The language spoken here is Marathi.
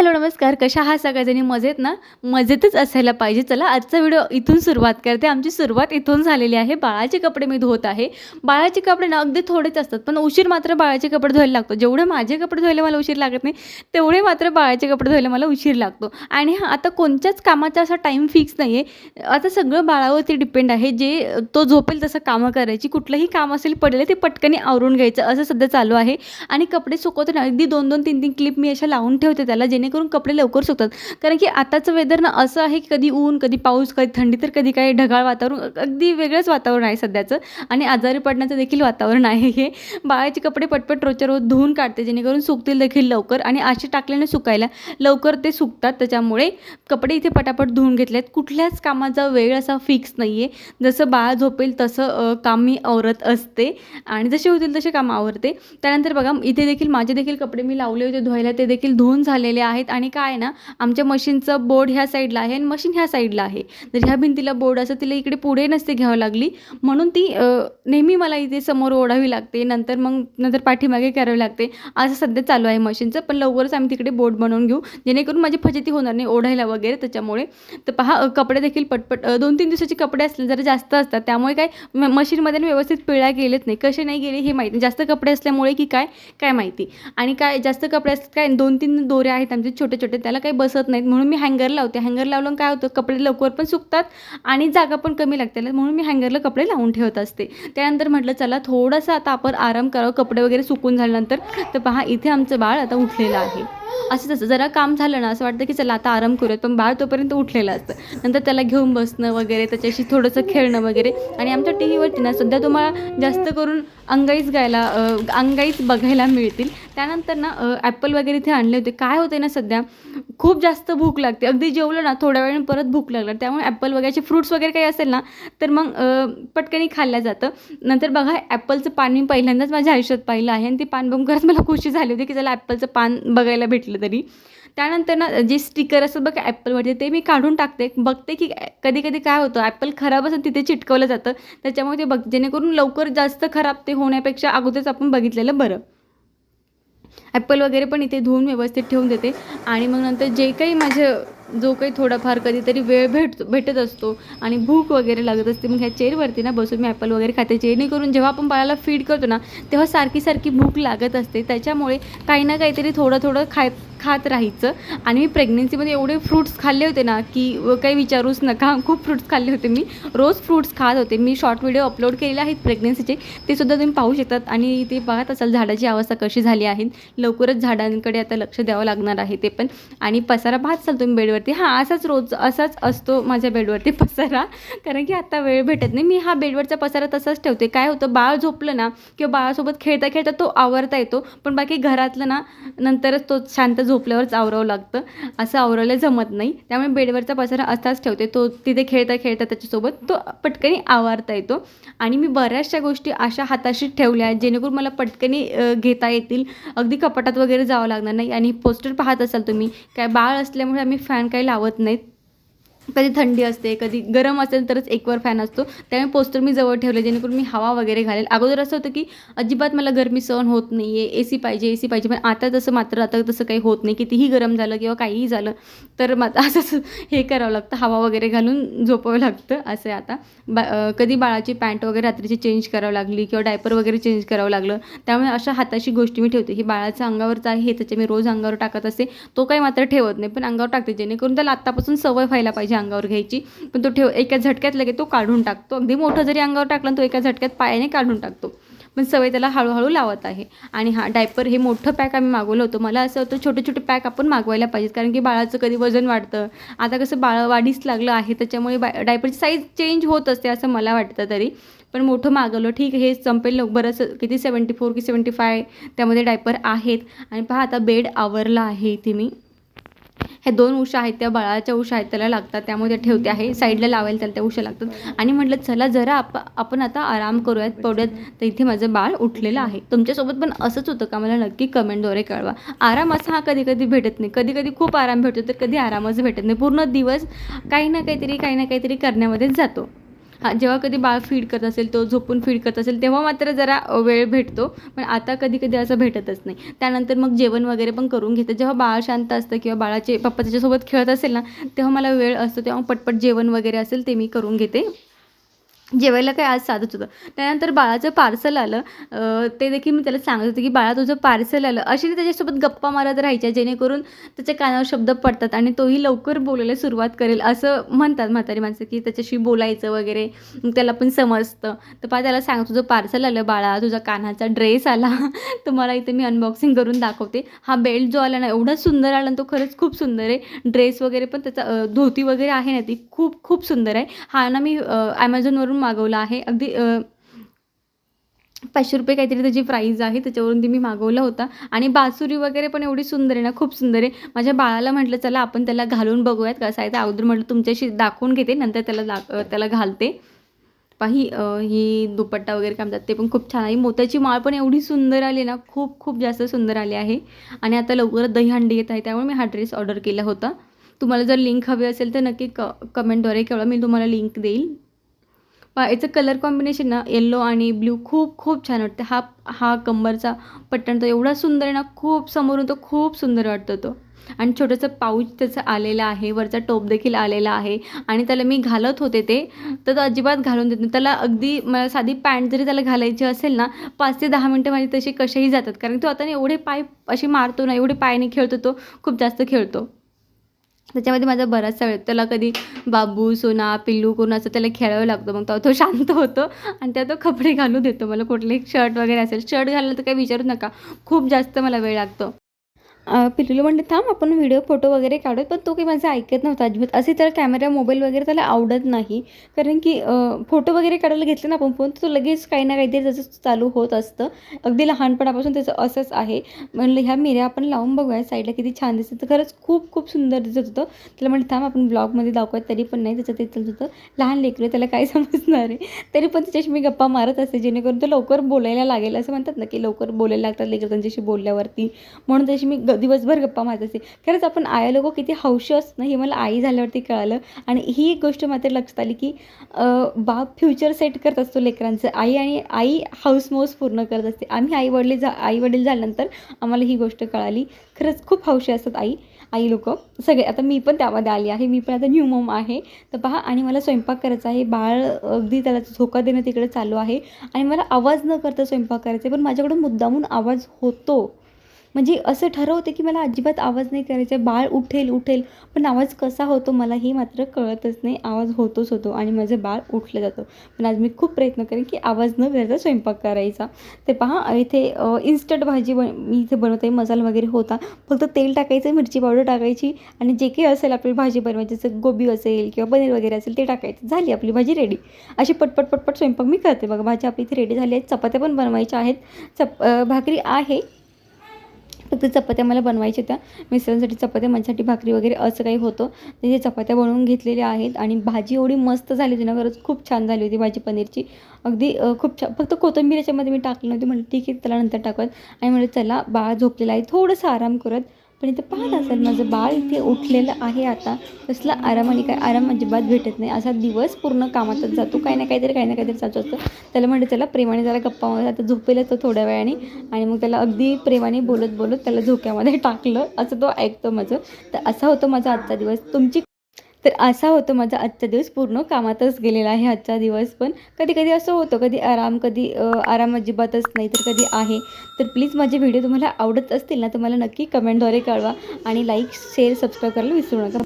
हॅलो नमस्कार. कशा हा सगळ्याजणी? मजेत ना? मजेतच असायला पाहिजे. चला आजचा व्हिडिओ इथून सुरुवात करते. आमची सुरुवात इथून झालेली आहे. बाळाचे कपडे मी धुवत आहे. बाळाचे कपडे ना अगदी थोडेच असतात पण उशीर मात्र बाळाचे कपडे धुवायला लागतो. जेवढे माझे कपडे धुवायला मला उशीर लागत नाही तेवढे मात्र बाळाचे कपडे धुवायला मला उशीर लागतो. आणि हा आता कोणत्याच कामाचा असा टाईम फिक्स नाही आहे आता सगळं बाळावरती डिपेंड आहे. जे तो झोपेल तसं कामं करायची. कुठलंही काम असेल पडले ते पटकन आवरून घ्यायचं. असं सध्या चालू आहे. आणि कपडे सुकवताना अगदी दोन दोन तीन तीन क्लिप मी अशा लावून ठेवते त्याला जेणेकरून कपडे लवकर सुकतात. कारण की आताचं वेदर ना असं आहे की कधी ऊन कधी पाऊस कधी थंडी तर कधी काही ढगाळ वातावरण अगदी वेगळंच वातावरण आहे सध्याचं. आणि आजारी पडण्याचं देखील वातावरण आहे हे. बाळाचे कपडे पटपट रोजच्या रोज धुवून काढते जेणेकरून सुकतील देखील लवकर. आणि असे टाकल्याने सुकायला लवकर ते सुकतात. त्याच्यामुळे कपडे इथे पटापट धुवून घेतले आहेत कुठल्याच कामाचा वेळ असा फिक्स नाही आहे जसं बाळ झोपेल तसं काम मी आवरत असते. आणि जसे होतील तसे काम आवरते. त्यानंतर बघा इथे देखील माझे देखील कपडे मी लावले होते धुवायला. ते देखील धुवून झालेले आहेत. आणि काय आहे ना आमच्या मशीनचं बोर्ड ह्या साईडला आहे आणि मशीन ह्या साईडला आहे. जर ह्या भिंतीला बोर्ड असं तिला इकडे पुढे नसते घ्यावं लागली म्हणून ती नेहमी मला इथे समोर ओढावी लागते नंतर मग नंतर पाठीमागे करावी लागते. असं सध्या चालू आहे मशीनचं पण लवकरच आम्ही तिकडे बोर्ड बनवून घेऊ. जेणेकरून माझी फजिती होणार नाही ओढायला वगैरे त्याच्यामुळे. तर पहा कपडे देखील पटपट दोन तीन दिवसाचे कपडे असले जरा जास्त असतात. त्यामुळे काय मशीनमध्ये व्यवस्थित पिळ्या गेलेच नाही. कसे नाही गेले हे माहिती जास्त कपडे असल्यामुळे की काय काय माहिती. आणि काय जास्त कपडे असतात काय दोन तीन दोऱ्या आहेत म्हणजे छोटे छोटे त्याला काही बसत नाहीत. म्हणून मी हँगर लावते. हँगर लावलं काय होतं? कपडे लवकर पण सुकतात आणि जागा पण कमी लागते. म्हणून मी हँगरला कपडे लावून ठेवत असते. त्यानंतर म्हटलं चला थोडंसं आता आपण आराम करावं. कपडे वगैरे सुकून झाल्यानंतर. तर पहा इथे आमचं बाळ आता उठलेलं आहे. असं तसं. जरा काम झालं ना असं वाटतं की चला आता आराम करूयात पण बाळ तोपर्यंत उठलेलं असतं. नंतर त्याला घेऊन बसणं वगैरे त्याच्याशी थोडंसं खेळणं वगैरे. आणि आमच्या टी व्हीवरती ना सध्या तुम्हाला जास्त करून अंगाईच गायला अंगाईच बघायला मिळतील. त्यानंतर ना ॲपल वगैरे इथे आणले होते. काय होते ना सध्या खूप जास्त भूक लागते. अगदी जेवलं ना थोड्या वेळाने परत भूक लागलं त्यामुळे ॲपल वगैरेचे फ्रूट्स वगैरे काही असेल ना तर मग पटकनी खाल्लं जातं. नंतर बघा ॲपलचं पान मी पहिल्यांदाच माझ्या आयुष्यात पाहिलं आहे. आणि ती पान बघून खरंच मला खुशी झाली होती की चला ॲपलचं पान बघायला भेटलं तरी. त्यानंतर ना जे स्टिकर असतं बघा ॲपलवरती ते मी काढून टाकते. बघते की कधी कधी काय होतं ॲपल खराब असं तिथे चिटकवलं जातं. त्याच्यामुळे ते बघ जेणेकरून लवकर जास्त खराब ते होण्यापेक्षा अगोदरच आपण बघितलेलं बरं. ॲपल वगैरे पण इथे धुवून व्यवस्थित ठेवून देते. आणि मग नंतर जे काही माझं जो काही थोडाफार कधीतरी वेळ भेट भेटत असतो आणि भूक वगैरे लागत असते मग ह्या चेअरवरती ना बसून मी ॲपल वगैरे खाते. जेणेकरून जेव्हा आपण बाळाला फीड करतो ना तेव्हा सारखी सारखी भूक लागत असते. त्याच्यामुळे काही ना काहीतरी थोडं थोडं खाय खात राहायचं. आणि मी प्रेग्नन्सीमध्ये एवढे फ्रूट्स खाल्ले होते ना की काही विचारूच नका खूप फ्रूट्स खाल्ले होते मी. रोज फ्रूट्स खात होते. मी शॉर्ट व्हिडिओ अपलोड केलेले आहेत प्रेग्नन्सीचे ते सुद्धा तुम्ही पाहू शकतात. आणि ते पाहत असाल झाडाची अवस्था कशी झाली आहे. लवकरच झाडांकडे आता लक्ष द्यावं लागणार आहे ते पण. आणि पसारा पाहत असाल तुम्ही बेडवरती. हां असाच रोज असाच असतो माझ्या बेडवरती पसारा. कारण की आता वेळ भेटत नाही. मी हा बेडवरचा पसारा तसाच ठेवते. काय होतं बाळ झोपलं ना किंवा बाळासोबत खेळता खेळता तो आवरता येतो. पण बाकी घरातलं ना नंतरच तो शांत झोपल्यावरच आवरावं लागतं. असं आवरायला जमत नाही. त्यामुळे बेडवरचा पसारा असाच ठेवते. तो तिथे खेळता खेळता त्याच्यासोबत तो पटकनी आवारता येतो. आणि मी बऱ्याचशा गोष्टी अशा हाताशी ठेवल्या आहेत जेणेकरून मला पटकनी घेता येतील. अगदी कपाटात वगैरे जावं लागणार नाही. आणि पोस्टर पाहत असाल तुम्ही काय बाळ असल्यामुळे आम्ही फॅन काही लावत नाहीत. कधी थंडी असते कधी गरम असेल तरच एकवर फॅन असतो. त्यामुळे पोस्टर मी जवळ ठेवले जेणेकरून मी हवा वगैरे घालेल. अगोदर असं होतं की अजिबात मला गरमी सहन होत नाही आहे ए सी पाहिजे ए सी पाहिजे. पण आता तसं मात्र आता तसं काही होत नाही कितीही गरम झालं किंवा काहीही झालं तर मात्र असंच हे करावं लागतं. हवा वगैरे घालून झोपावं लागतं असं आहे आता. बा कधी बाळाची पॅन्ट वगैरे रात्रीची चेंज करावं लागली किंवा डायपर वगैरे चेंज करावं लागलं त्यामुळे अशा हाताशी गोष्टी मी ठेवते की बाळाचं अंगावरचं आहे हे त्याच्या मी रोज अंगावर टाकत असते तो काही मात्र ठेवत नाही. पण अंगावर टाकते जेणेकरून त्याला आत्तापासून सवय व्हायला पाहिजे. अंगावर घ्यायची. पण तो ठेव एका झटक्यात लगेच तो काढून टाकतो. अगदी मोठं जरी अंगावर टाकलं तो एका झटक्यात पायाने काढून टाकतो. पण सवय त्याला हळूहळू लावत आहे. आणि हा डायपर हे मोठं पॅक आम्ही मागवलं होतं. मला असं होतं छोटे छोटे पॅक आपण मागवायला पाहिजेत. कारण की बाळाचं कधी वजन वाढतं. आता कसं बाळ वाढीस लागलं आहे त्याच्यामुळे बा डायपरची साईज चेंज होत असते असं मला वाटतं तरी. पण मोठं मागवलं ठीक आहे हे संपेल लव- बरंच किती सेवन्टी फोर की सेवन्टी फाय त्यामध्ये डायपर आहेत. आणि पहा आता बेड आवरला आहे इथे मी. ह्या दोन उशा आहेत त्या बाळाच्या उशा आहेत त्याला लागतात त्यामुळे त्या ठेवते आहे. साईडला लावायला त्याला त्या उशा लागतात. आणि म्हटलं चला जरा आप आपण आता आराम करूयात पडूयात. तर इथे माझं बाळ उठलेलं आहे. तुमच्यासोबत पण असंच होतं का? मला नक्की कमेंटद्वारे कळवा. आराम असा हा कधी कधी भेटत नाही. कधी कधी खूप आराम भेटतो तर कधी आरामच भेटत नाही. पूर्ण दिवस काही ना काहीतरी काही ना काहीतरी करण्यामध्येच जातो. हा जेव्हा कधी बाळ फीड करत असेल तो झोपून फीड करत असेल तेव्हा मात्र जरा वेळ भेटतो. पण आता कधी कधी असं भेटतच नाही. त्यानंतर मग जेवण वगैरे पण करून घेते. जेव्हा बाळ शांत असतं किंवा बाळाचे पप्पा त्याच्यासोबत खेळत असेल ना तेव्हा मला वेळ असतो. तेव्हा पटपट जेवण वगैरे असेल ते मी करून घेते. जेवायला काय आज साधंच होतं. त्यानंतर बाळाचं पार्सल आलं. ते देखील मी त्याला सांगत होते की बाळा तुझं पार्सल आलं. अशी ती त्याच्यासोबत गप्पा मारत राहायच्या जेणेकरून त्याच्या कानावर शब्द पडतात आणि तोही लवकर बोलायला सुरुवात करेल असं म्हणतात म्हातारी माणसं की त्याच्याशी बोलायचं वगैरे त्याला पण समजतं. तर पहा त्याला सांग तुझं पार्सल आलं बाळा तुझा कानाचा ड्रेस आला. तुम्हाला इथे मी अनबॉक्सिंग करून दाखवते. हा बेल्ट जो आला ना एवढा सुंदर आला ना तो खरंच खूप सुंदर आहे. ड्रेस वगैरे पण त्याचा धोती वगैरे आहे ना ती खूप खूप सुंदर आहे. हा ना मी ॲमेझॉनवरून मागवला आहे. अगदी पाचशे रुपये काहीतरी त्याची प्राईज आहे. त्याच्यावरून ती मी मागवला होता. आणि बासुरी वगैरे पण एवढी सुंदर आहे ना खूप सुंदर आहे. माझ्या बाळाला म्हटलं चला आपण त्याला घालून बघूयात. कसं आहे तर अगोदर म्हटलं तुमच्याशी दाखवून घेते. नंतर त्याला दाख त्याला घालते. पाही ही दुपट्टा वगैरे काय म्हणतात ते पण खूप छान आहे. मोत्याची माळ पण एवढी सुंदर आली ना खूप खूप जास्त सुंदर आली आहे. आणि आता लवकरच दहीहंडी येत आहे त्यामुळे मी हा ड्रेस ऑर्डर केला होता. तुम्हाला जर लिंक हवी असेल तर नक्की क कमेंटद्वारे केवळ मी तुम्हाला लिंक देईल. पा याचं कलर कॉम्बिनेशन ना येल्लो आणि ब्ल्यू खूप खूप छान वाटतं. हा हा कंबरचा पट्टण तो एवढा सुंदर आहे ना खूप समोरून तो खूप सुंदर वाटतो तो. आणि छोटंसं पाऊच त्याचं आलेलं आहे वरचा टोप देखील आलेला आहे. आणि त्याला मी घालत होते ते तर तो अजिबात घालून देत नाही. त्याला अगदी मला साधी पॅन्ट जरी त्याला घालायची असेल ना पाच ते दहा मिनटं माझी तशी कशाही जातात. कारण तो आता एवढे पाय असे मारतो ना एवढे पायाने खेळतो तो खूप जास्त खेळतो. त्याच्यामध्ये माझा बराचसा वेळ त्याला कधी बाबू सोना पिल्लू करून असं त्याला खेळावं लागतं. मग तेव्हा तो शांत होतो आणि त्या तो कपडे घालू देतो. मला कुठले शर्ट वगैरे असेल शर्ट घाललं तर काही विचारू नका. खूप जास्त मला वेळ लागतो. पिल्लूला म्हणलं थांब आपण व्हिडिओ फोटो वगैरे काढत पण तो काही माझं ऐकत नव्हता अजिबात. असे तर कॅमेरा मोबाईल वगैरे त्याला आवडत नाही. कारण की फोटो वगैरे काढायला घेतले ना आपण फोन तर तो लगेच काही ना काहीतरी त्याचं चालू होत असतं. अगदी लहानपणापासून त्याचं असंच आहे. म्हणलं ह्या मिऱ्या आपण लावून बघूया साईडला किती छान दिसतं. तर खरंच खूप खूप सुंदर दिसत होतं. त्याला म्हणलं थांब आपण ब्लॉगमध्ये दाखवत तरी पण नाही त्याचं ते चालत होतं. लहान लेकरं त्याला काय समजणार आहे? तरी पण त्याच्याशी मी गप्पा मारत असते जेणेकरून तो लवकर बोलायला लागेल. असं म्हणतात ना की लवकर बोलायला लागतात लेकरं त्यांच्याशी बोलल्यावरती. म्हणून त्याची मी ग दिवसभर गप्पा मारत असते. खरंच आपण आया लोक किती हौशी असणं हे मला आई झाल्यावरती कळालं. आणि ही एक गोष्ट मात्र लक्षात आली की बाप फ्युचर सेट करत असतो लेकरांचं. आई आणि आई हाऊस मौस पूर्ण करत असते. आम्ही आई वडील जा आई वडील झाल्यानंतर आम्हाला ही गोष्ट कळाली. खरंच खूप हौशी असतात आई आई लोक. सगळे आता मी पण त्यामध्ये आली आहे. मी पण आता न्यू मॉम आहे. तर पहा आणि मला स्वयंपाक करायचा आहे. बाळ अगदी त्याला झोका देणं तिकडे चालू आहे. आणि मला आवाज न करता स्वयंपाक करायचा आहे. पण माझ्याकडून मुद्दामून आवाज होतो. म्हणजे असं ठरवते की मला अजिबात आवाज नाही करायचा बाळ उठेल उठेल. पण आवाज कसा होतो मला हे मात्र कळतच नाही. आवाज होतोच होतो आणि माझं बाळ उठलं जातं. पण आज मी खूप प्रयत्न करेन की आवाज न करता स्वयंपाक करायचा. ते पहा इथे इन्स्टंट भाजी बन मी इथे बनवते मसाला वगैरे होता. फक्त तेल टाकायचं मिरची पावडर टाकायची आणि जे काही असेल आपली भाजी बनवायची जसं गोबी असेल किंवा पनीर वगैरे असेल ते टाकायचं. झाली आपली भाजी रेडी अशी पटपट पटपट स्वयंपाक मी करते. बघा भाजी आपली इथे रेडी झाली आहे चपात्या पण बनवायच्या आहेत. चप भाकरी आहे. फक्त चपात्या मला बनवायच्या होत्या. मिस्टरांसाठी चपात्या माझ्यासाठी भाकरी वगैरे असं काही होतं. तर ते चपात्या बनवून घेतलेल्या आहेत आणि भाजी एवढी मस्त झाली होती ना खरंच खूप छान झाली होती भाजी पनीरची. अगदी खूप छान फक्त कोथिंबीर याच्यामध्ये मी टाकली नव्हती. म्हटलं ठीक आहे त्याला नंतर टाकत आणि म्हटलं चला बाळ झोपलेला आहे थोडंसं आराम करत पण इथं पाहत असेल माझं बाळ इथे उठलेलं आहे आता. कसला आराम आणि काय आराम अजिबात भेटत नाही. असा दिवस पूर्ण कामातच जातो. काही ना काहीतरी काही ना काहीतरी चालू असतं. त्याला म्हणते त्याला प्रेमाने जरा गप्पा आता झोपेलच तो थोड्या वेळाने. आणि मग त्याला अगदी प्रेमाने बोलत बोलत त्याला झोक्यामध्ये टाकलं. असं तो ऐकतो माझं. तर असा होतो माझा आजचा दिवस. तुमची तर असा होतो माझा आजचा दिवस. पूर्ण कामातच गेलेला आहे आजचा दिवस पण. कधी कधी असं होतं कधी आराम कधी आराम अजिबातच नाही तर कधी आहे. तर प्लीज माझे व्हिडिओ तुम्हाला आवडत असतील ना तर मला नक्की कमेंटद्वारे कळवा आणि लाईक शेअर सबस्क्राईब करायला विसरू नका.